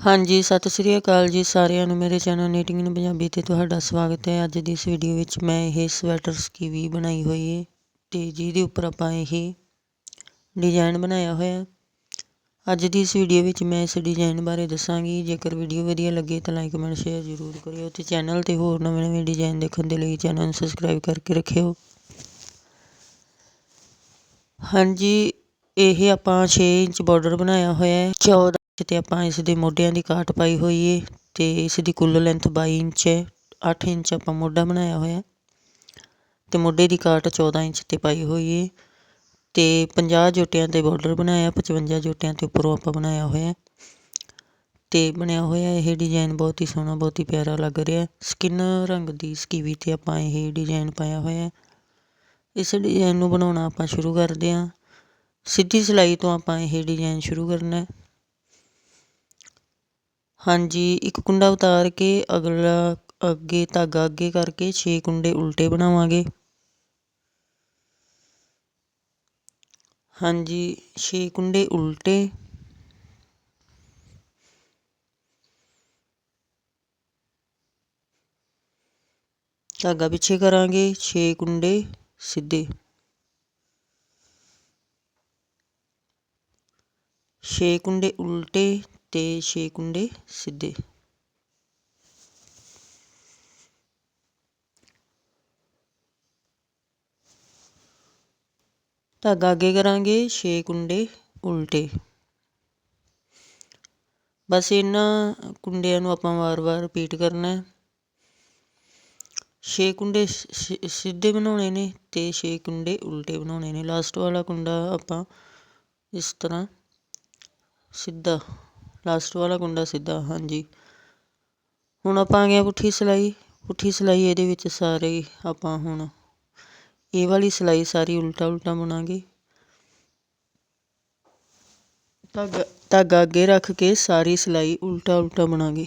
ਹਾਂਜੀ, ਸਤਿ ਸ੍ਰੀ ਅਕਾਲ ਜੀ ਸਾਰਿਆਂ ਨੂੰ। ਮੇਰੇ ਚੈਨਲ ਨੀਟਿੰਗ ਇਨ ਪੰਜਾਬੀ ਤੇ ਤੁਹਾਡਾ ਸਵਾਗਤ ਹੈ। ਅੱਜ ਦੀ ਇਸ ਵੀਡੀਓ ਵਿੱਚ ਮੈਂ ਇਹ ਸਵੈਟਰ ਸਕੀਵੀ ਬਣਾਈ ਹੋਈ ਹੈ ਤੇ ਜਿਹਦੇ ਉੱਪਰ ਆਪਾਂ ਇਹ ਡਿਜ਼ਾਈਨ ਬਣਾਇਆ ਹੋਇਆ। ਅੱਜ ਦੀ ਇਸ ਵੀਡੀਓ ਵਿੱਚ ਮੈਂ ਇਸ ਡਿਜ਼ਾਈਨ ਬਾਰੇ ਦੱਸਾਂਗੀ। ਜੇਕਰ ਵੀਡੀਓ ਵਧੀਆ ਲੱਗੇ ਤਾਂ ਲਾਈਕ, ਕਮੈਂਟ, ਸ਼ੇਅਰ ਜ਼ਰੂਰ ਕਰਿਓ ਤੇ ਚੈਨਲ ਤੇ ਹੋਰ ਨਵੇਂ ਨਵੇਂ ਡਿਜ਼ਾਈਨ ਦੇਖਣ ਦੇ ਲਈ ਚੈਨਲ ਨੂੰ ਸਬਸਕ੍ਰਾਈਬ ਕਰਕੇ ਰੱਖਿਓ। ਹਾਂਜੀ, ਇਹ ਆਪਾਂ 6 ਇੰਚ ਬਾਰਡਰ ਬਣਾਇਆ ਹੋਇਆ ਹੈ। 14 ਇੰਚ ਆਪਾਂ ਇਸ ਦੇ ਮੋਢਿਆਂ ਦੀ ਕਾਟ ਪਾਈ ਹੋਈ ਹੈ ਤੇ ਇਸ ਦੀ ਕੁੱਲ ਲੈਂਥ ਬਾਈ ਇੰਚ ਹੈ, ਅੱਠ ਇੰਚ ਆਪਾਂ ਮੋਢਾ ਬਣਾਇਆ ਹੋਇਆ। ਅਤੇ ਮੋਢੇ ਦੀ ਕਾਟ 14 ਇੰਚ ਤੇ ਪਾਈ ਹੋਈ ਹੈ ਤੇ 50 ਜੋਟਿਆਂ ਤੇ ਬਾਰਡਰ ਬਣਾਇਆ 55 ਜੋਟਿਆਂ ਤੇ ਉੱਪਰੋਂ ਆਪਾਂ ਬਣਾਇਆ ਹੋਇਆ ਅਤੇ ਬਣਿਆ ਹੋਇਆ ਇਹ ਡਿਜ਼ਾਈਨ ਬਹੁਤ ਹੀ ਸੋਹਣਾ, ਬਹੁਤ ਹੀ ਪਿਆਰਾ ਲੱਗ ਰਿਹਾ। ਸਕਿਨ ਰੰਗ ਦੀ ਸਕੀਵੀ ਤੇ ਆਪਾਂ ਇਹ ਡਿਜ਼ਾਈਨ ਪਾਇਆ ਹੋਇਆ ਇਸ ਡਿਜ਼ਾਈਨ ਨੂੰ ਬਣਾਉਣਾ ਆਪਾਂ ਸ਼ੁਰੂ ਕਰਦੇ ਹਾਂ। ਸਿੱਧੀ ਸਿਲਾਈ ਤੋਂ ਆਪਾਂ ਇਹ ਡਿਜ਼ਾਈਨ ਸ਼ੁਰੂ ਕਰਨਾ ਹਾਂਜੀ, ਇੱਕ ਕੁੰਡਾ ਉਤਾਰ ਕੇ ਅਗਲਾ ਅੱਗੇ ਧਾਗਾ ਅੱਗੇ ਕਰਕੇ 6 ਕੁੰਡੇ ਉਲਟੇ ਬਣਾਵਾਂਗੇ। ਹਾਂਜੀ 6 ਕੁੰਡੇ ਉਲਟੇ। ਧਾਗਾ ਪਿੱਛੇ ਕਰਾਂਗੇ 6 ਕੁੰਡੇ ਸਿੱਧੇ। ਛੇ ਕੁੰਡੇ ਉਲਟੇ ਤੇ ਛੇ ਕੁੰਡੇ ਸਿੱਧੇ। ਧਾਗਾ ਅੱਗੇ ਕਰਾਂਗੇ 6 ਕੁੰਡੇ ਉਲਟੇ। ਬਸ ਇਹਨਾਂ ਕੁੰਡਿਆਂ ਨੂੰ ਆਪਾਂ ਵਾਰ-ਵਾਰ ਰਿਪੀਟ ਕਰਨਾ ਹੈ। 6 ਕੁੰਡੇ ਸਿੱਧੇ ਬਣਾਉਣੇ ਨੇ ਤੇ 6 ਕੁੰਡੇ ਉਲਟੇ ਬਣਾਉਣੇ ਨੇ। ਲਾਸਟ ਵਾਲਾ ਕੁੰਡਾ ਆਪਾਂ ਇਸ ਤਰ੍ਹਾਂ ਸਿੱਧਾ ਲਾਸਟ ਵਾਲਾ ਕੁੰਡਾ ਸਿੱਧਾ, ਹਾਂਜੀ। ਹੁਣ ਆਪਾਂ ਆ ਗਏ ਪੁੱਠੀ ਸਿਲਾਈ। ਪੁੱਠੀ ਸਿਲਾਈ ਇਹਦੇ ਵਿੱਚ ਸਾਰੇ ਆਪਾਂ ਹੁਣ ਇਹ ਵਾਲੀ ਸਿਲਾਈ ਸਾਰੀ ਉਲਟਾ ਉਲਟਾ ਬਣਾਂਗੇ। ਧਾਗਾ ਧਾਗਾ ਅੱਗੇ ਰੱਖ ਕੇ ਸਾਰੀ ਸਿਲਾਈ ਉਲਟਾ ਉਲਟਾ ਬਣਾਂਗੇ।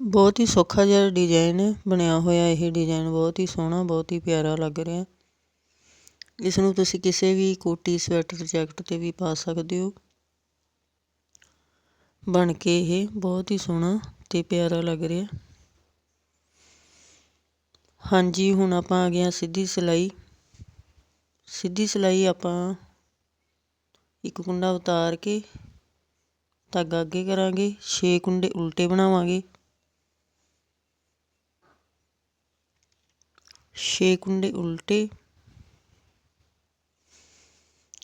ਬਹੁਤ ਹੀ ਸੌਖਾ ਜਿਹਾ ਡਿਜ਼ਾਇਨ ਬਣਿਆ ਹੋਇਆ ਇਹ ਡਿਜ਼ਾਇਨ ਬਹੁਤ ਹੀ ਸੋਹਣਾ, ਬਹੁਤ ਹੀ ਪਿਆਰਾ ਲੱਗ ਰਿਹਾ। ਇਸ ਨੂੰ ਤੁਸੀਂ ਕਿਸੇ ਵੀ ਕੋਟੀ, ਸਵੈਟਰ, ਜੈਕਟ ਤੇ ਵੀ ਪਾ ਸਕਦੇ ਹੋ। ਬਣ ਕੇ ਇਹ ਬਹੁਤ ਹੀ ਸੋਹਣਾ ਤੇ ਪਿਆਰਾ ਲੱਗ ਰਿਹਾ। ਹਾਂਜੀ, ਹੁਣ ਆਪਾਂ ਆ ਗਏ ਸਿੱਧੀ ਸਿਲਾਈ। ਸਿੱਧੀ ਸਿਲਾਈ ਆਪਾਂ ਇੱਕ ਕੁੰਡਾ ਉਤਾਰ ਕੇ ਧਾਗਾ ਅੱਗੇ ਕਰਾਂਗੇ 6 ਕੁੰਡੇ ਉਲਟੇ ਬਣਾਵਾਂਗੇ। ਛੇ ਕੁੰਡੇ ਉਲਟੇ।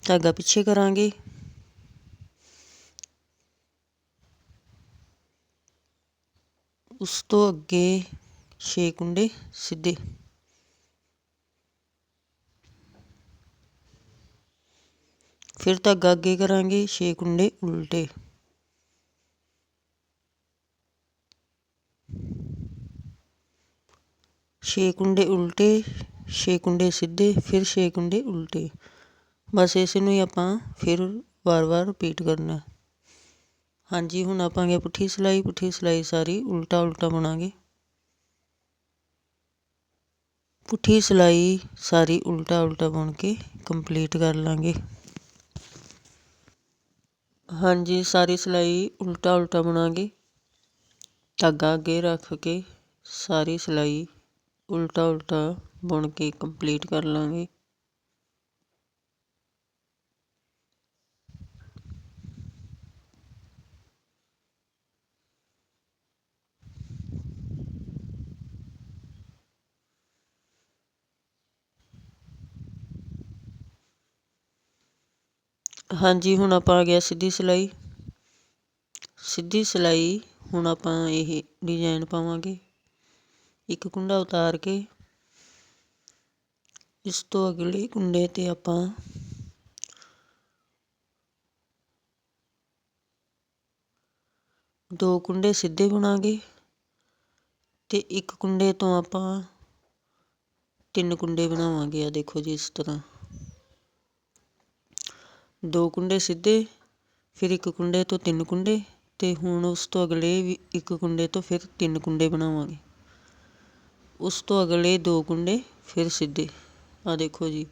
ਧਾਗਾ ਪਿੱਛੇ ਕਰਾਂਗੇ। ਉਸ ਤੋਂ ਅੱਗੇ ਛੇ ਕੁੰਡੇ ਸਿੱਧੇ। ਫਿਰ ਧਾਗਾ ਅੱਗੇ ਕਰਾਂਗੇ, ਛੇ ਕੁੰਡੇ ਉਲਟੇ। ਛੇ ਕੁੰਡੇ ਉਲਟੇ, ਛੇ ਕੁੰਡੇ ਸਿੱਧੇ, ਫਿਰ ਛੇ ਕੁੰਡੇ ਉਲਟੇ। ਬਸ ਇਸ ਨੂੰ ਹੀ ਆਪਾਂ ਫਿਰ ਵਾਰ-ਵਾਰ ਰਿਪੀਟ ਕਰਨਾ ਹਾਂਜੀ, ਹੁਣ ਆਪਾਂ ਗਿਆ ਪੁੱਠੀ ਸਿਲਾਈ ਪੁੱਠੀ ਸਿਲਾਈ ਸਾਰੀ ਉਲਟਾ ਉਲਟਾ ਬਣਾਂਗੇ। ਪੁੱਠੀ ਸਿਲਾਈ ਸਾਰੀ ਉਲਟਾ ਉਲਟਾ ਬੁਣ ਕੇ ਕੰਪਲੀਟ ਕਰ ਲਾਂਗੇ। ਹਾਂਜੀ, ਸਾਰੀ ਸਿਲਾਈ ਉਲਟਾ ਉਲਟਾ ਬਣਾਂਗੇ। ਧਾਗਾ ਅੱਗੇ ਰੱਖ ਕੇ ਸਾਰੀ ਸਿਲਾਈ ਉਲਟਾ ਉਲਟਾ ਬੁਣ ਕੇ ਕੰਪਲੀਟ ਕਰ ਲਾਂਗੇ ਹਾਂਜੀ, ਹੁਣ ਆਪਾਂ ਆ ਗਿਆ ਸਿੱਧੀ ਸਿਲਾਈ। ਸਿੱਧੀ ਸਿਲਾਈ, ਹੁਣ ਆਪਾਂ ਇਹ ਡਿਜ਼ਾਈਨ ਪਾਵਾਂਗੇ। ਇੱਕ ਕੁੰਡਾ ਉਤਾਰ ਕੇ ਇਸ ਤੋਂ ਅਗਲੇ ਕੁੰਡੇ ਤੇ ਆਪਾਂ ਦੋ ਕੁੰਡੇ ਸਿੱਧੇ ਬਣਾਗੇ ਤੇ ਇੱਕ ਕੁੰਡੇ ਤੋਂ ਆਪਾਂ ਤਿੰਨ ਕੁੰਡੇ ਬਣਾਵਾਂਗੇ। ਆ ਦੇਖੋ ਜੀ ਇਸ ਤਰ੍ਹਾਂ। ਦੋ ਕੁੰਡੇ ਸਿੱਧੇ, ਫਿਰ ਇੱਕ ਕੁੰਡੇ ਤੋਂ ਤਿੰਨ ਕੁੰਡੇ ਤੇ ਹੁਣ ਉਸ ਤੋਂ ਅਗਲੇ ਵੀ ਇੱਕ ਕੁੰਡੇ ਤੋਂ ਫਿਰ ਤਿੰਨ ਕੁੰਡੇ ਬਣਾਵਾਂਗੇ। ਉਸ ਤੋਂ ਅਗਲੇ ਦੋ ਕੁੰਡੇ ਫਿਰ ਸਿੱਧੇ। ਆਹ ਦੇਖੋ ਜੀ,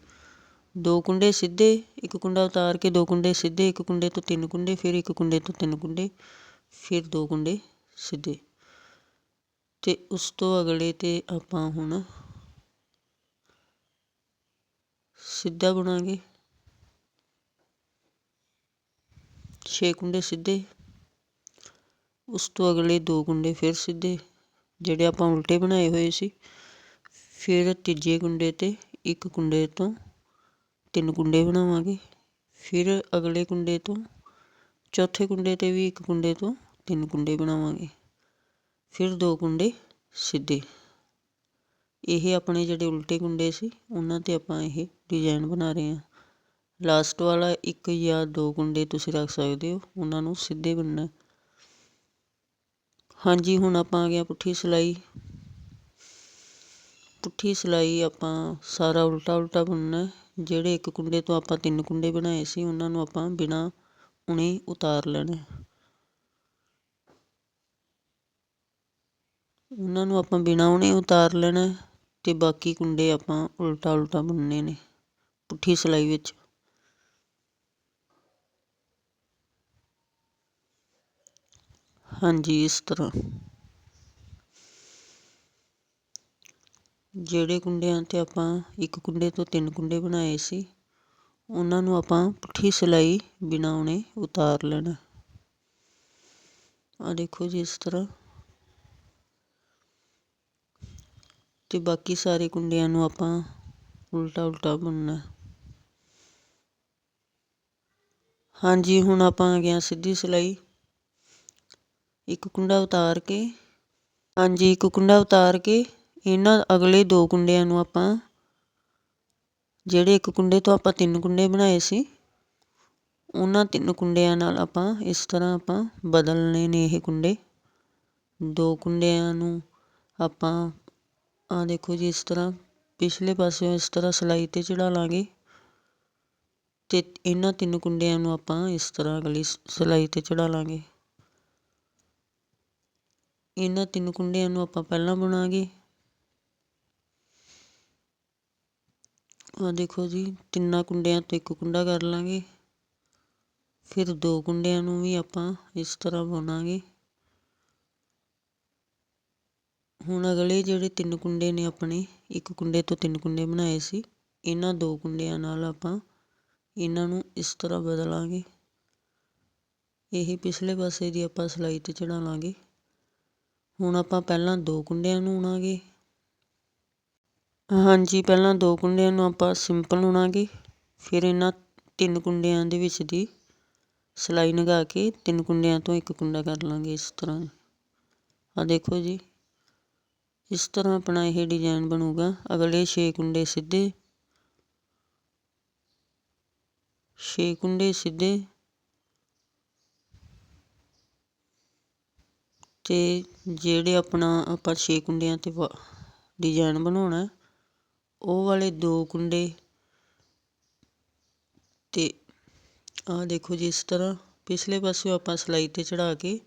ਦੋ ਕੁੰਡੇ ਸਿੱਧੇ, ਇੱਕ ਕੁੰਡਾ ਉਤਾਰ ਕੇ ਦੋ ਕੁੰਡੇ ਸਿੱਧੇ, ਇੱਕ ਕੁੰਡੇ ਤੋਂ ਤਿੰਨ ਕੁੰਡੇ, ਫਿਰ ਇੱਕ ਕੁੰਡੇ ਤੋਂ ਤਿੰਨ ਕੁੰਡੇ, ਫਿਰ ਦੋ ਕੁੰਡੇ ਸਿੱਧੇ। ਤੇ ਉਸ ਤੋਂ ਅਗਲੇ ਤੇ ਆਪਾਂ ਹੁਣ ਸਿੱਧਾ ਬੁਣਾਂਗੇ। ਛੇ ਕੁੰਡੇ ਸਿੱਧੇ, ਉਸ ਤੋਂ ਅਗਲੇ ਦੋ ਕੁੰਡੇ ਫਿਰ ਸਿੱਧੇ। ਜਿਹੜੇ ਆਪਾਂ ਉਲਟੇ ਬਣਾਏ ਹੋਏ ਸੀ, ਫਿਰ ਤੀਜੇ ਕੁੰਡੇ ਤੇ ਇੱਕ ਕੁੰਡੇ ਤੋਂ ਤਿੰਨ ਕੁੰਡੇ ਬਣਾਵਾਂਗੇ, ਫਿਰ ਅਗਲੇ ਕੁੰਡੇ ਤੋਂ ਚੌਥੇ ਕੁੰਡੇ ਤੇ ਵੀ ਇੱਕ ਕੁੰਡੇ ਤੋਂ ਤਿੰਨ ਕੁੰਡੇ ਬਣਾਵਾਂਗੇ, ਫਿਰ ਦੋ ਕੁੰਡੇ ਸਿੱਧੇ। ਇਹ ਆਪਣੇ ਜਿਹੜੇ ਉਲਟੇ ਕੁੰਡੇ ਸੀ, ਉਹਨਾਂ ਤੇ ਆਪਾਂ ਇਹ ਡਿਜ਼ਾਈਨ ਬਣਾ ਰਹੇ ਹਾਂ। ਲਾਸਟ ਵਾਲਾ ਇੱਕ ਜਾਂ ਦੋ ਕੁੰਡੇ ਤੁਸੀਂ ਰੱਖ ਸਕਦੇ ਹੋ, ਉਹਨਾਂ ਨੂੰ ਸਿੱਧੇ ਬਣਨਾ ਹਾਂਜੀ, ਹੁਣ ਆਪਾਂ ਆ ਗਿਆ ਪੁੱਠੀ ਸਿਲਾਈ। ਪੁੱਠੀ ਸਿਲਾਈ ਆਪਾਂ ਸਾਰਾ ਉਲਟਾ ਉਲਟਾ ਬੁਣਨਾ ਜਿਹੜੇ ਇੱਕ ਕੁੰਡੇ ਤੋਂ ਆਪਾਂ ਤਿੰਨ ਕੁੰਡੇ ਬਣਾਏ ਸੀ, ਉਹਨਾਂ ਨੂੰ ਆਪਾਂ ਬਿਨਾ ਉਣੇ ਉਤਾਰ ਲੈਣਾ ਉਹਨਾਂ ਨੂੰ ਆਪਾਂ ਬਿਨਾ ਉਣੇ ਉਤਾਰ ਲੈਣਾ ਤੇ ਬਾਕੀ ਕੁੰਡੇ ਆਪਾਂ ਉਲਟਾ ਉਲਟਾ ਬੁਣਨੇ ਨੇ ਪੁੱਠੀ ਸਿਲਾਈ ਵਿੱਚ। ਹਾਂਜੀ, ਇਸ ਤਰ੍ਹਾਂ। ਜਿਹੜੇ ਕੁੰਡਿਆਂ ਤੇ ਆਪਾਂ ਇੱਕ ਕੁੰਡੇ ਤੋਂ ਤਿੰਨ ਕੁੰਡੇ ਬਣਾਏ ਸੀ, ਉਹਨਾਂ ਨੂੰ ਆਪਾਂ ਪੁੱਠੀ ਸਿਲਾਈ ਬਿਨਾਂ ਉਹਨੇ ਉਤਾਰ ਲੈਣਾ। ਆ ਦੇਖੋ ਜੀ, ਇਸ ਤਰ੍ਹਾਂ। ਤੇ ਬਾਕੀ ਸਾਰੇ ਕੁੰਡਿਆਂ ਨੂੰ ਆਪਾਂ ਉਲਟਾ ਉਲਟਾ ਬੁਣਨਾ। ਹਾਂਜੀ, ਹੁਣ ਆਪਾਂ ਆ ਗਿਆ ਸਿੱਧੀ ਸਿਲਾਈ। ਇੱਕ ਕੁੰਡਾ ਉਤਾਰ ਕੇ, ਹਾਂਜੀ, ਇੱਕ ਕੁੰਡਾ ਉਤਾਰ ਕੇ ਇਹਨਾਂ ਅਗਲੇ ਦੋ ਕੁੰਡਿਆਂ ਨੂੰ ਆਪਾਂ, ਜਿਹੜੇ ਇੱਕ ਕੁੰਡੇ ਤੋਂ ਆਪਾਂ ਤਿੰਨ ਕੁੰਡੇ ਬਣਾਏ ਸੀ, ਉਹਨਾਂ ਤਿੰਨ ਕੁੰਡਿਆਂ ਨਾਲ ਆਪਾਂ ਇਸ ਤਰ੍ਹਾਂ ਆਪਾਂ ਬਦਲਨੇ ਨੇ ਇਹ ਕੁੰਡੇ। ਦੋ ਕੁੰਡਿਆਂ ਨੂੰ ਆਪਾਂ ਆ ਦੇਖੋ ਜੀ, ਇਸ ਤਰ੍ਹਾਂ ਪਿਛਲੇ ਪਾਸਿਓਂ ਇਸ ਤਰ੍ਹਾਂ ਸਲਾਈ ਤੇ ਚੜਾ ਲਾਂਗੇ ਤੇ ਇਹਨਾਂ ਤਿੰਨ ਕੁੰਡਿਆਂ ਨੂੰ ਆਪਾਂ ਇਸ ਤਰ੍ਹਾਂ ਅਗਲੀ ਸਲਾਈ ਤੇ ਚੜਾ ਲਾਂਗੇ। ਇਹਨਾਂ ਤਿੰਨ ਕੁੰਡਿਆਂ ਨੂੰ ਆਪਾਂ ਪਹਿਲਾਂ ਬੁਣਾਂਗੇ ਆ ਦੇਖੋ ਜੀ, ਤਿੰਨਾਂ ਕੁੰਡਿਆਂ ਤੋਂ ਇੱਕ ਕੁੰਡਾ ਕਰ ਲਾਂਗੇ। ਫਿਰ ਦੋ ਕੁੰਡਿਆਂ ਨੂੰ ਵੀ ਆਪਾਂ ਇਸ ਤਰ੍ਹਾਂ ਬੁਣਾਂਗੇ। ਹੁਣ ਅਗਲੇ ਜਿਹੜੇ ਤਿੰਨ ਕੁੰਡੇ ਨੇ ਆਪਣੇ, ਇੱਕ ਕੁੰਡੇ ਤੋਂ ਤਿੰਨ ਕੁੰਡੇ ਬਣਾਏ ਸੀ, ਇਹਨਾਂ ਦੋ ਕੁੰਡਿਆਂ ਨਾਲ ਆਪਾਂ ਇਹਨਾਂ ਨੂੰ ਇਸ ਤਰ੍ਹਾਂ ਬਦਲਾਂਗੇ। ਇਹ ਪਿਛਲੇ ਪਾਸੇ ਦੀ ਆਪਾਂ ਸਲਾਈ ਤੇ ਚੜਾ ਲਾਂਗੇ। ਹੁਣ ਆਪਾਂ ਪਹਿਲਾਂ ਦੋ ਕੁੰਡਿਆਂ ਨੂੰ ਉਣਾਂਗੇ। ਹਾਂਜੀ, ਪਹਿਲਾਂ ਦੋ ਕੁੰਡਿਆਂ ਨੂੰ ਆਪਾਂ ਸਿੰਪਲ ਉਣਾਂਗੇ। ਫਿਰ ਇਹਨਾਂ ਤਿੰਨ ਕੁੰਡਿਆਂ ਦੇ ਵਿੱਚ ਦੀ ਸਲਾਈ ਲਗਾ ਕੇ ਤਿੰਨ ਕੁੰਡਿਆਂ ਤੋਂ ਇੱਕ ਕੁੰਡਾ ਕਰ ਲਾਂਗੇ ਇਸ ਤਰ੍ਹਾਂ। ਆ ਦੇਖੋ ਜੀ, ਇਸ ਤਰ੍ਹਾਂ ਆਪਣਾ ਇਹ ਡਿਜ਼ਾਈਨ ਬਣੂਗਾ। ਅਗਲੇ 6 ਕੁੰਡੇ ਸਿੱਧੇ 6 ਕੁੰਡੇ ਸਿੱਧੇ ਅਤੇ ਜਿਹੜੇ ਆਪਣਾ ਆਪਾਂ ਛੇ ਕੁੰਡਿਆਂ ਤੇ ਡਿਜ਼ਾਈਨ ਬਣਾਉਣਾ ਉਹ ਵਾਲੇ ਦੋ ਕੁੰਡੇ ਅਤੇ ਆਹ ਦੇਖੋ ਜੀ ਇਸ ਤਰ੍ਹਾਂ, ਪਿਛਲੇ ਪਾਸੇ ਆਪਾਂ ਸਲਾਈ ਤੇ ਚੜਾ ਕੇ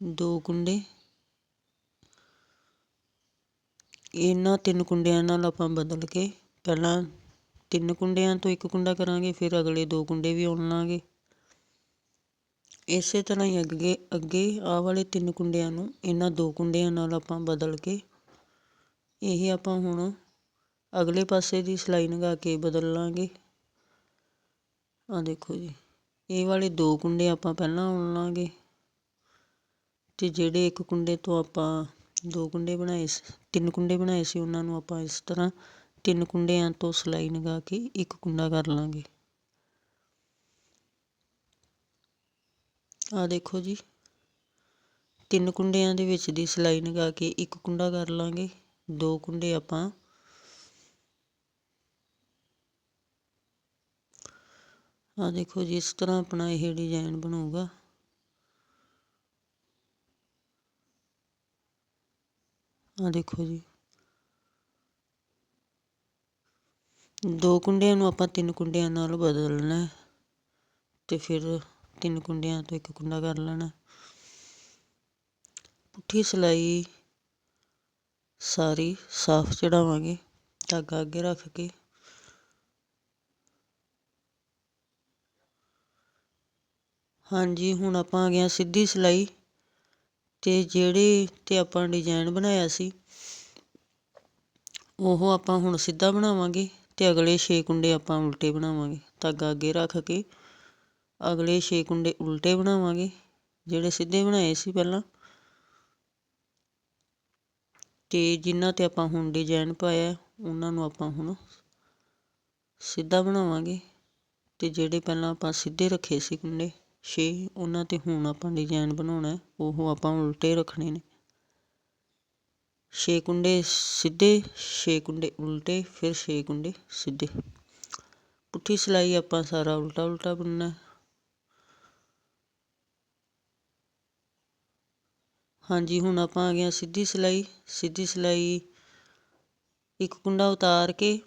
ਦੋ ਕੁੰਡੇ, ਇਹਨਾਂ ਤਿੰਨ ਕੁੰਡਿਆਂ ਨਾਲ ਆਪਾਂ ਬਦਲ ਕੇ ਪਹਿਲਾਂ ਤਿੰਨ ਕੁੰਡਿਆਂ ਤੋਂ ਇੱਕ ਕੁੰਡਾ ਕਰਾਂਗੇ, ਫਿਰ ਅਗਲੇ ਦੋ ਕੁੰਡੇ ਵੀ ਉਣ ਲਾਂਗੇ। ਇਸੇ ਤਰ੍ਹਾਂ ਹੀ ਅੱਗੇ ਅੱਗੇ ਆਹ ਵਾਲੇ ਤਿੰਨ ਕੁੰਡਿਆਂ ਨੂੰ ਇਹਨਾਂ ਦੋ ਕੁੰਡਿਆਂ ਨਾਲ ਆਪਾਂ ਬਦਲ ਕੇ ਇਹ ਆਪਾਂ ਹੁਣ ਅਗਲੇ ਪਾਸੇ ਦੀ ਸਲਾਈ ਲਗਾ ਕੇ ਬਦਲ ਲਾਂਗੇ। ਆ ਦੇਖੋ ਜੀ, ਇਹ ਵਾਲੇ ਦੋ ਕੁੰਡੇ ਆਪਾਂ ਪਹਿਲਾਂ ਉਣ ਲਾਂਗੇ ਤੇ ਜਿਹੜੇ ਇੱਕ ਕੁੰਡੇ ਤੋਂ ਆਪਾਂ ਦੋ ਕੁੰਡੇ ਬਣਾਏ ਸੀ, ਤਿੰਨ ਕੁੰਡੇ ਬਣਾਏ ਸੀ, ਉਹਨਾਂ ਨੂੰ ਆਪਾਂ ਇਸ ਤਰ੍ਹਾਂ ਤਿੰਨ ਕੁੰਡਿਆਂ ਤੋਂ ਸਲਾਈ ਲਗਾ ਕੇ ਇੱਕ ਕੁੰਡਾ ਕਰ ਲਾਂਗੇ। ਆ ਦੇਖੋ ਜੀ, ਤਿੰਨ ਕੁੰਡਿਆਂ ਦੇ ਵਿੱਚ ਦੀ ਸਲਾਈ ਲਗਾ ਕੇ ਇੱਕ ਕੁੰਡਾ ਕਰ ਲਾਂਗੇ। ਦੋ ਕੁੰਡੇ ਆਪਾਂ ਆ ਦੇਖੋ ਜੀ, ਇਸ ਤਰ੍ਹਾਂ ਆਪਣਾ ਇਹ ਡਿਜ਼ਾਈਨ ਬਣੂਗਾ। ਆ ਦੇਖੋ ਜੀ ਦੋ ਕੁੰਡਿਆਂ ਨੂੰ ਆਪਾਂ ਤਿੰਨ ਕੁੰਡਿਆਂ ਨਾਲ ਬਦਲਣਾ ਤੇ ਫਿਰ ਤਿੰਨ ਕੁੰਡਿਆਂ ਤੋਂ ਇੱਕ ਕੁੰਡਾ ਕਰ ਲੈਣਾ। ਪੁੱਠੀ ਸਿਲਾਈ ਸਾਰੀ ਸਾਫ਼ ਚੜਾਵਾਂਗੇ, ਧਾਗਾ ਅੱਗੇ ਰੱਖ ਕੇ। ਹਾਂਜੀ, ਹੁਣ ਆਪਾਂ ਆ ਗਏ ਸਿੱਧੀ ਸਿਲਾਈ ਤੇ ਜਿਹੜੇ ਤੇ ਆਪਾਂ ਡਿਜ਼ਾਈਨ ਬਣਾਇਆ ਸੀ, ਉਹ ਆਪਾਂ ਹੁਣ ਸਿੱਧਾ ਬਣਾਵਾਂਗੇ। ਅਤੇ ਅਗਲੇ ਛੇ ਕੁੰਡੇ ਆਪਾਂ ਉਲਟੇ ਬਣਾਵਾਂਗੇ। ਧਾਗਾ ਅੱਗੇ ਰੱਖ ਕੇ ਅਗਲੇ ਛੇ ਕੁੰਡੇ ਉਲਟੇ ਬਣਾਵਾਂਗੇ, ਜਿਹੜੇ ਸਿੱਧੇ ਬਣਾਏ ਸੀ ਪਹਿਲਾਂ। ਤੇ ਜਿਨ੍ਹਾਂ ਤੇ ਆਪਾਂ ਹੁਣ ਡਿਜ਼ਾਈਨ ਪਾਇਆ, ਉਹਨਾਂ ਨੂੰ ਆਪਾਂ ਹੁਣ ਸਿੱਧਾ ਬਣਾਵਾਂਗੇ। ਤੇ ਜਿਹੜੇ ਪਹਿਲਾਂ ਆਪਾਂ ਸਿੱਧੇ ਰੱਖੇ ਸੀ ਕੁੰਡੇ, ਛੇ, ਉਹਨਾਂ ਤੇ ਹੁਣ ਆਪਾਂ ਡਿਜ਼ਾਈਨ ਬਣਾਉਣਾ ਉਹ ਆਪਾਂ ਉਲਟੇ ਰੱਖਣੇ ਨੇ। ਛੇ ਕੁੰਡੇ ਸਿੱਧੇ, ਛੇ ਕੁੰਡੇ ਉਲਟੇ, ਫਿਰ ਛੇ ਕੁੰਡੇ ਸਿੱਧੇ। ਪੁੱਠੀ ਸਿਲਾਈ ਆਪਾਂ ਸਾਰਾ ਉਲਟਾ ਉਲਟਾ ਬੁਣਨਾ ਹਾਂਜੀ, ਹੁਣ ਆਪਾਂ ਆ ਗਏ ਸਿੱਧੀ ਸਿਲਾਈ। ਸਿੱਧੀ ਸਿਲਾਈ ਇੱਕ ਕੁੰਡਾ ਉਤਾਰ ਕੇ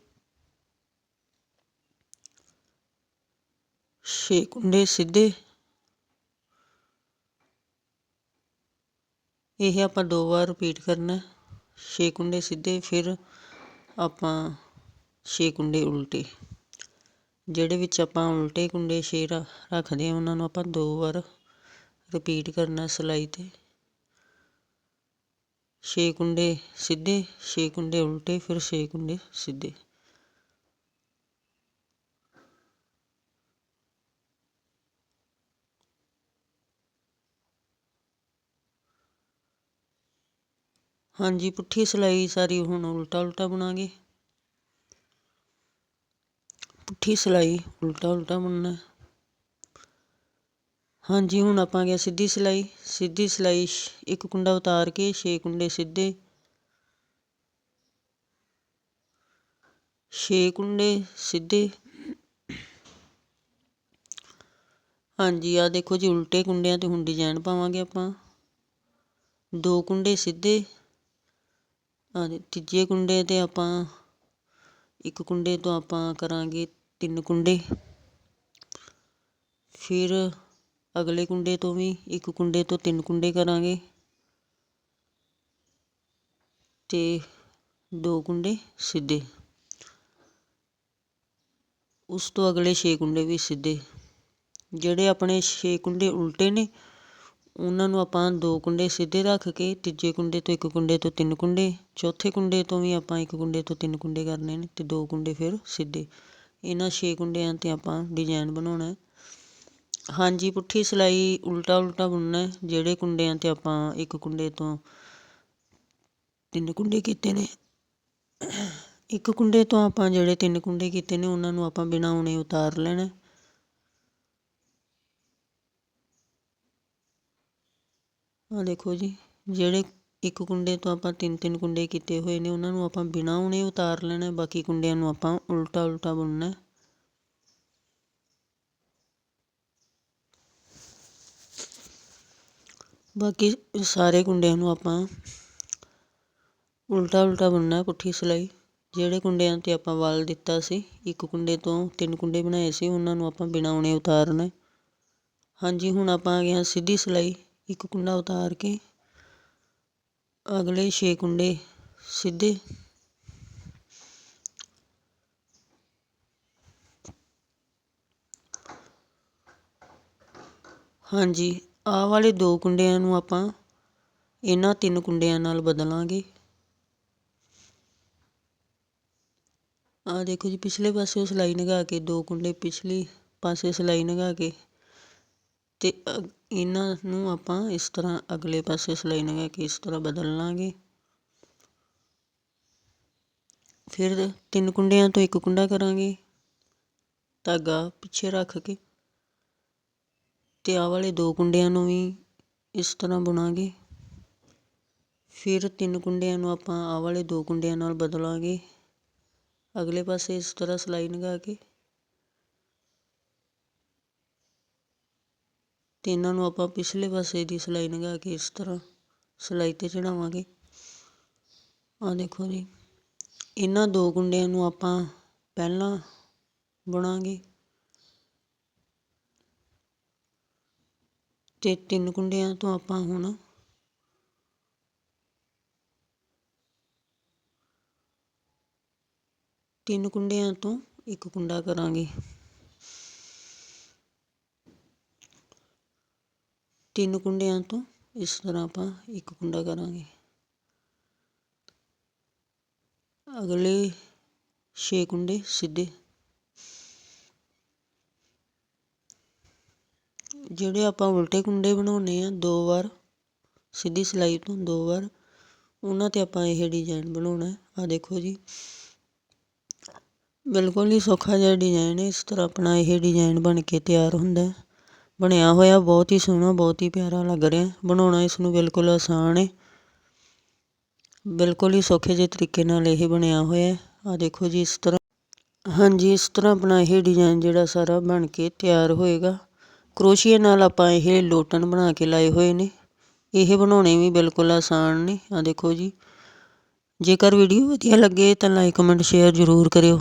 ਛੇ ਕੁੰਡੇ ਸਿੱਧੇ। ਇਹ ਆਪਾਂ ਦੋ ਵਾਰ ਰਿਪੀਟ ਕਰਨਾ ਛੇ ਕੁੰਡੇ ਸਿੱਧੇ, ਫਿਰ ਆਪਾਂ ਛੇ ਕੁੰਡੇ ਉਲਟੇ। ਜਿਹੜੇ ਵਿੱਚ ਆਪਾਂ ਉਲਟੇ ਕੁੰਡੇ 6 ਰੱਖਦੇ ਹਾਂ, ਉਹਨਾਂ ਨੂੰ ਆਪਾਂ ਦੋ ਵਾਰ ਰਿਪੀਟ ਕਰਨਾ ਸਿਲਾਈ ਤੇ। ਛੇ ਕੁੰਡੇ ਸਿੱਧੇ, ਛੇ ਕੁੰਡੇ ਉਲਟੇ, ਫਿਰ ਛੇ ਕੁੰਡੇ ਸਿੱਧੇ। ਹਾਂਜੀ, ਪੁੱਠੀ ਸਿਲਾਈ ਸਾਰੀ ਹੁਣ ਉਲਟਾ ਉਲਟਾ ਬੁਣਾਂਗੇ। ਪੁੱਠੀ ਸਿਲਾਈ ਉਲਟਾ ਉਲਟਾ ਬਣਨਾ। ਹਾਂਜੀ, ਹੁਣ ਆਪਾਂ ਗਿਆ ਸਿੱਧੀ ਸਿਲਾਈ। ਸਿੱਧੀ ਸਿਲਾਈ ਇੱਕ ਕੁੰਡਾ ਉਤਾਰ ਕੇ 6 ਕੁੰਡੇ ਸਿੱਧੇ। 6 ਕੁੰਡੇ ਸਿੱਧੇ। ਹਾਂਜੀ ਆ ਦੇਖੋ ਜੀ, ਉਲਟੇ ਕੁੰਡਿਆਂ ਤੇ ਹੁਣ ਡਿਜ਼ਾਈਨ ਪਾਵਾਂਗੇ ਆਪਾਂ। ਦੋ ਕੁੰਡੇ ਸਿੱਧੇ। ਆ ਤੀਜੇ ਕੁੰਡੇ ਤੇ ਆਪਾਂ, ਇੱਕ ਕੁੰਡੇ ਤੋਂ ਆਪਾਂ ਕਰਾਂਗੇ ਤਿੰਨ ਕੁੰਡੇ। ਫਿਰ ਅਗਲੇ ਕੁੰਡੇ ਤੋਂ ਵੀ ਇੱਕ ਕੁੰਡੇ ਤੋਂ ਤਿੰਨ ਕੁੰਡੇ ਕਰਾਂਗੇ। ਤੇ ਦੋ ਕੁੰਡੇ ਸਿੱਧੇ। ਉਸ ਤੋਂ ਅਗਲੇ 6 ਕੁੰਡੇ ਵੀ ਸਿੱਧੇ। ਜਿਹੜੇ ਆਪਣੇ 6 ਕੁੰਡੇ ਉਲਟੇ ਨੇ ਉਹਨਾਂ ਨੂੰ ਆਪਾਂ ਦੋ ਕੁੰਡੇ ਸਿੱਧੇ ਰੱਖ ਕੇ, ਤੀਜੇ ਕੁੰਡੇ ਤੋਂ ਇੱਕ ਕੁੰਡੇ ਤੋਂ ਤਿੰਨ ਕੁੰਡੇ, ਚੌਥੇ ਕੁੰਡੇ ਤੋਂ ਵੀ ਆਪਾਂ ਇੱਕ ਕੁੰਡੇ ਤੋਂ ਤਿੰਨ ਕੁੰਡੇ ਕਰਨੇ ਨੇ ਅਤੇ ਦੋ ਕੁੰਡੇ ਫਿਰ ਸਿੱਧੇ। ਇਹਨਾਂ ਛੇ ਕੁੰਡਿਆਂ ਤੇ ਆਪਾਂ ਡਿਜ਼ਾਈਨ ਬਣਾਉਣਾ ਹਾਂਜੀ, ਪੁੱਠੀ ਸਿਲਾਈ ਉਲਟਾ ਉਲਟਾ ਬੁਣਨਾ ਜਿਹੜੇ ਕੁੰਡਿਆਂ ਤੇ ਆਪਾਂ ਇੱਕ ਕੁੰਡੇ ਤੋਂ ਤਿੰਨ ਕੁੰਡੇ ਕੀਤੇ ਨੇ, ਇੱਕ ਕੁੰਡੇ ਤੋਂ ਆਪਾਂ ਜਿਹੜੇ ਤਿੰਨ ਕੁੰਡੇ ਕੀਤੇ ਨੇ, ਉਹਨਾਂ ਨੂੰ ਆਪਾਂ ਬਿਨਾਂ ਉਣੇ ਉਤਾਰ ਲੈਣਾ ਆ ਦੇਖੋ ਜੀ, ਜਿਹੜੇ ਇੱਕ ਕੁੰਡੇ ਤੋਂ ਆਪਾਂ ਤਿੰਨ ਤਿੰਨ ਕੁੰਡੇ ਕੀਤੇ ਹੋਏ ਨੇ, ਉਹਨਾਂ ਨੂੰ ਆਪਾਂ ਬਿਨਾਂ ਉਣੇ ਉਤਾਰ ਲੈਣਾ, ਬਾਕੀ ਕੁੰਡਿਆਂ ਨੂੰ ਆਪਾਂ ਉਲਟਾ ਉਲਟਾ ਬੁਣਨਾ। ਬਾਕੀ ਸਾਰੇ ਕੁੰਡਿਆਂ ਨੂੰ ਆਪਾਂ ਉਲਟਾ ਉਲਟਾ ਬੁਣਨਾ ਪੁੱਠੀ ਸਿਲਾਈ। ਜਿਹੜੇ ਕੁੰਡਿਆਂ ਤੇ ਆਪਾਂ ਵਲ ਦਿੱਤਾ ਸੀ, ਇੱਕ ਕੁੰਡੇ ਤੋਂ ਤਿੰਨ ਕੁੰਡੇ ਬਣਾਏ ਸੀ, ਉਹਨਾਂ ਨੂੰ ਆਪਾਂ ਬਿਨਾਂ ਉਣੇ ਉਤਾਰਨਾ। ਹਾਂਜੀ, ਹੁਣ ਆਪਾਂ ਆ ਗਏ ਹਾਂ ਸਿੱਧੀ ਸਿਲਾਈ। ਇੱਕ ਕੁੰਡਾ ਉਤਾਰ ਕੇ ਅਗਲੇ 6 ਕੁੰਡੇ ਸਿੱਧੇ ਹਾਂਜੀ, ਆਹ ਵਾਲੇ ਦੋ ਕੁੰਡਿਆਂ ਨੂੰ ਆਪਾਂ ਇਹਨਾਂ ਤਿੰਨ ਕੁੰਡਿਆਂ ਨਾਲ ਬਦਲਾਂਗੇ। ਆ ਦੇਖੋ ਜੀ, ਪਿਛਲੇ ਪਾਸੇ ਸਿਲਾਈ ਲਗਾ ਕੇ, ਦੋ ਕੁੰਡੇ ਪਿਛਲੇ ਪਾਸੇ ਸਿਲਾਈ ਲਗਾ ਕੇ ਤੇ ਇਹਨਾਂ ਨੂੰ ਆਪਾਂ ਇਸ ਤਰ੍ਹਾਂ ਅਗਲੇ ਪਾਸੇ ਸਿਲਾਈ ਲਗਾ ਕੇ ਇਸ ਤਰ੍ਹਾਂ ਬਦਲ ਲਾਂਗੇ। ਫਿਰ ਤਿੰਨ ਕੁੰਡਿਆਂ ਤੋਂ ਇੱਕ ਕੁੰਡਾ ਕਰਾਂਗੇ। ਧਾਗਾ ਪਿੱਛੇ ਰੱਖ ਕੇ ਤੇ ਆਹ ਵਾਲੇ ਦੋ ਕੁੰਡਿਆਂ ਨੂੰ ਵੀ ਇਸ ਤਰ੍ਹਾਂ ਬੁਣਾਂਗੇ। ਫਿਰ ਤਿੰਨ ਕੁੰਡਿਆਂ ਨੂੰ ਆਪਾਂ ਆਹ ਵਾਲੇ ਦੋ ਕੁੰਡਿਆਂ ਨਾਲ ਬਦਲਾਂਗੇ। ਅਗਲੇ ਪਾਸੇ ਇਸ ਤਰ੍ਹਾਂ ਸਿਲਾਈ ਲਗਾ ਕੇ ਅਤੇ ਇਹਨਾਂ ਨੂੰ ਆਪਾਂ ਪਿਛਲੇ ਪਾਸੇ ਦੀ ਸਿਲਾਈ ਲੰਘਾ ਕੇ ਇਸ ਤਰ੍ਹਾਂ ਸਿਲਾਈ 'ਤੇ ਚੜਾਵਾਂਗੇ। ਆਹ ਦੇਖੋ ਜੀ, ਇਹਨਾਂ ਦੋ ਕੁੰਡਿਆਂ ਨੂੰ ਆਪਾਂ ਪਹਿਲਾਂ ਬੁਣਾਂਗੇ ਅਤੇ ਤਿੰਨ ਕੁੰਡਿਆਂ ਤੋਂ ਆਪਾਂ ਹੁਣ ਤਿੰਨ ਕੁੰਡਿਆਂ ਤੋਂ ਇੱਕ ਕੁੰਡਾ ਕਰਾਂਗੇ। ਤਿੰਨ ਕੁੰਡਿਆਂ ਤੋਂ ਇਸ ਤਰ੍ਹਾਂ ਆਪਾਂ ਇੱਕ ਕੁੰਡਾ ਕਰਾਂਗੇ। ਅਗਲੇ 6 ਕੁੰਡੇ ਸਿੱਧੇ। ਜਿਹੜੇ ਆਪਾਂ ਉਲਟੇ ਕੁੰਡੇ ਬਣਾਉਣੇ ਆ ਦੋ ਵਾਰ, ਸਿੱਧੀ ਸਿਲਾਈ ਤੋਂ ਦੋ ਵਾਰ, ਉਹਨਾਂ ਤੇ ਆਪਾਂ ਇਹ ਡਿਜ਼ਾਈਨ ਬਣਾਉਣਾ ਆ ਦੇਖੋ ਜੀ। ਬਿਲਕੁਲ ਹੀ ਸੌਖਾ ਜਿਹਾ ਡਿਜ਼ਾਈਨ ਹੈ। ਇਸ ਤਰ੍ਹਾਂ ਆਪਣਾ ਇਹ ਡਿਜ਼ਾਈਨ ਬਣ ਕੇ ਤਿਆਰ ਹੁੰਦਾ ਬਣਿਆ ਹੋਇਆ, ਬਹੁਤ ਹੀ ਸੋਹਣਾ, ਬਹੁਤ ਹੀ ਪਿਆਰਾ ਲੱਗ ਰਿਹਾ। ਬਣਾਉਣਾ ਇਸ ਨੂੰ ਬਿਲਕੁਲ ਆਸਾਨ ਹੈ ਬਿਲਕੁਲ ਹੀ ਸੌਖੇ ਜਿਹੇ ਤਰੀਕੇ ਨਾਲ ਇਹ ਬਣਿਆ ਹੋਇਆ ਹੈ। ਆ ਦੇਖੋ ਜੀ, ਇਸ ਤਰ੍ਹਾਂ ਹਾਂਜੀ, ਇਸ ਤਰ੍ਹਾਂ ਆਪਣਾ ਇਹ ਡਿਜ਼ਾਈਨ ਜਿਹੜਾ ਸਾਰਾ ਬਣ ਕੇ ਤਿਆਰ ਹੋਏਗਾ। ਕਰੋਸ਼ੀਏ ਨਾਲ ਆਪਾਂ ਇਹ ਲੋਟਨ ਬਣਾ ਕੇ ਲਾਏ ਹੋਏ ਨੇ। ਇਹ ਬਣਾਉਣੇ ਵੀ ਬਿਲਕੁਲ ਆਸਾਨ ਨੇ। ਆ ਦੇਖੋ ਜੀ, ਜੇਕਰ ਵੀਡੀਓ ਵਧੀਆ ਲੱਗੇ ਤਾਂ ਲਾਈਕ, ਕਮੈਂਟ, ਸ਼ੇਅਰ ਜ਼ਰੂਰ ਕਰਿਓ।